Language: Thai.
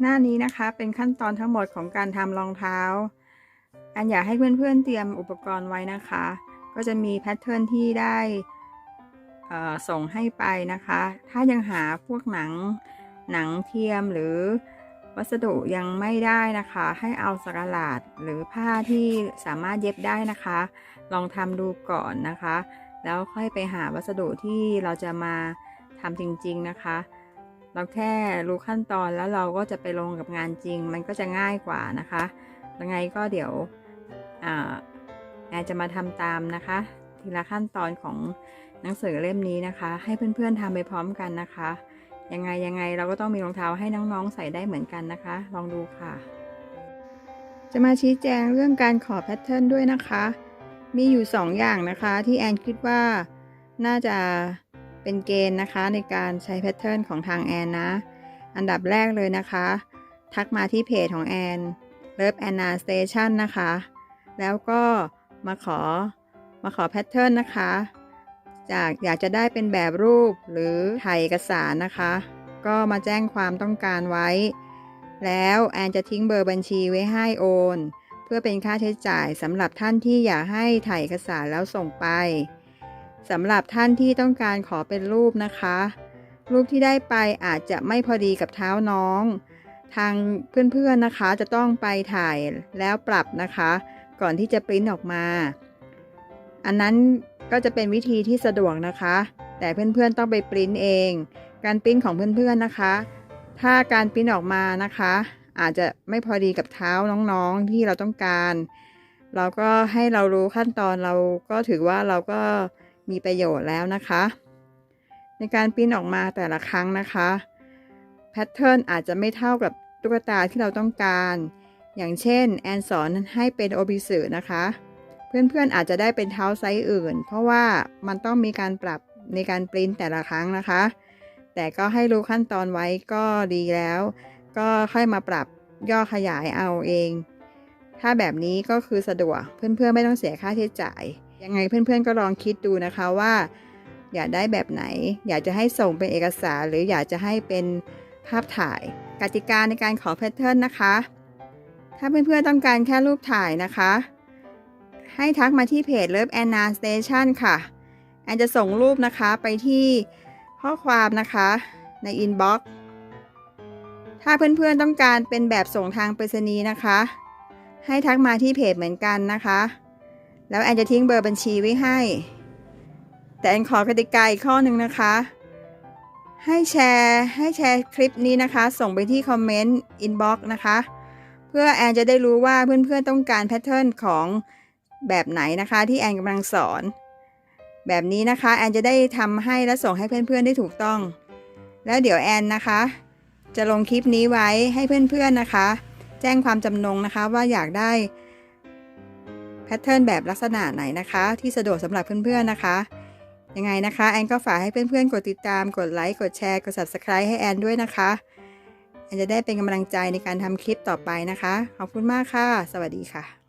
หน้านี้นะคะเป็นขั้นตอนทั้งหมดของการทำรองเท้า อันอยากให้เพื่อนๆเตรียมอุปกรณ์ไว้นะคะ ก็จะมีแพทเทิร์นที่ได้ส่งให้ไปนะคะ ถ้ายังหาพวกหนังหนังเทียมหรือวัสดุยังไม่ได้นะคะ ให้เอาสกลาดหรือผ้าที่สามารถเย็บได้นะคะ ลองทำดูก่อนนะคะ แล้วค่อยไปหาวัสดุที่เราจะมาทำจริง ๆนะคะ เราแค่รู้ขั้นตอนแล้วเราก็จะไปลงกับงานจริง มันก็จะง่ายกว่านะคะยังไงก็เดี๋ยวแอนจะมาทำตามนะคะ ทีละขั้นตอนของหนังสือเล่มนี้นะคะ ให้เพื่อนๆทำไปพร้อมกันนะคะยังไงยังไงเราก็ต้องมีรองเท้าให้น้องๆใส่ได้เหมือนกันนะคะ ลองดูค่ะ จะมาชี้แจงเรื่องการขอแพทเทิร์นด้วยนะคะ มีอยู่ 2 อย่างนะคะที่แอนคิดว่าน่าจะ เป็นเกณฑ์นะคะในการใช้แพทเทิร์นของทางแอนนะ อันดับแรกเลยนะคะ ทักมาที่เพจของแอน Love Anna Station นะคะ แล้วก็มาขอมาขอแพทเทิร์นนะคะ จากอยากจะได้เป็นแบบรูปหรือถ่ายเอกสารนะคะ ก็มาแจ้งความต้องการไว้ แล้วแอนจะทิ้งเบอร์บัญชีไว้ให้โอน เพื่อเป็นค่าใช้จ่ายสำหรับท่านที่อยากให้ถ่ายเอกสารแล้วส่งไป สำหรับท่านที่ต้องการขอเป็นรูปนะคะ รูปที่ได้ไปอาจจะไม่พอดีกับเท้าน้อง ทางเพื่อนๆนะคะจะต้องไปถ่ายแล้วปรับนะคะ ก่อนที่จะปริ้นออกมา อันนั้นก็จะเป็นวิธีที่สะดวกนะคะ แต่เพื่อนๆต้องไปปริ้นเอง การปริ้นของเพื่อนๆนะคะ ถ้าการปริ้นออกมานะคะ อาจจะไม่พอดีกับเท้าน้องๆที่เราต้องการ เราก็ให้เรารู้ขั้นตอนเราก็ถือว่าเราก็ มีประโยชน์แล้วนะคะ ในการปริ้นออกมาแต่ละครั้งนะคะแพทเทิร์นอาจจะไม่เท่ากับตุ๊กตาที่เราต้องการ อย่างเช่น แอนสอนให้เป็นโอบิสึนะคะ เพื่อนๆอาจจะได้เป็นเท้าไซส์อื่น เพราะว่ามันต้องมีการปรับในการปริ้นแต่ละครั้งนะคะ แต่ก็ให้รู้ขั้นตอนไว้ก็ดีแล้ว ก็ค่อยมาปรับย่อขยายเอาเอง ถ้าแบบนี้ก็คือสะดวกเพื่อนๆไม่ต้องเสียค่าใช้จ่าย ยังไงเพื่อนๆก็ลองคิดดูนะคะว่า อยากได้แบบไหน อยากจะให้ส่งเป็นเอกสารหรืออยากจะให้เป็นภาพถ่ายกติกาในการขอแพทเทิร์นนะคะ ถ้าเพื่อนๆต้องการแค่รูปถ่ายนะคะ ให้ทักมาที่เพจ Love Anna Station ค่ะ แอนจะส่งรูปนะคะไปที่ข้อความนะคะในอินบ็อกซ์ถ้าเพื่อนๆต้องการเป็นแบบส่งทางไปรษณีย์นะคะ ให้ทักมาที่เพจเหมือนกันนะคะ แล้วแอนจะทิ้งเบอร์บัญชีไว้ให้ แต่แอนขอกติกาอีกข้อหนึ่งนะคะ ให้แชร์ให้แชร์คลิปนี้นะคะ ส่งไปที่คอมเมนต์อินบ็อกซ์นะคะ เพื่อแอนจะได้รู้ว่าเพื่อนๆต้องการแพทเทิร์นของแบบไหนนะคะที่แอนกำลังสอน แบบนี้นะคะแอนจะได้ทำให้และส่งให้เพื่อนๆได้ถูกต้อง แล้วเดี๋ยวแอนนะคะ จะลงคลิปนี้ไว้ให้เพื่อนๆนะคะ แจ้งความจำนงนะคะว่าอยากได้ พทเทิร์นแบบลักษณะไหนนะคะ ที่สะดวกสำหรับเพื่อนๆนะคะ ยังไงนะคะ แอนก็ฝากให้เพื่อนๆ กดติดตาม กดไลค์ กดแชร์ กด subscribe ให้แอนด้วยนะคะ แอนจะได้เป็นกำลังใจในการทำคลิปต่อไปนะคะ ขอบคุณมากค่ะ สวัสดีค่ะ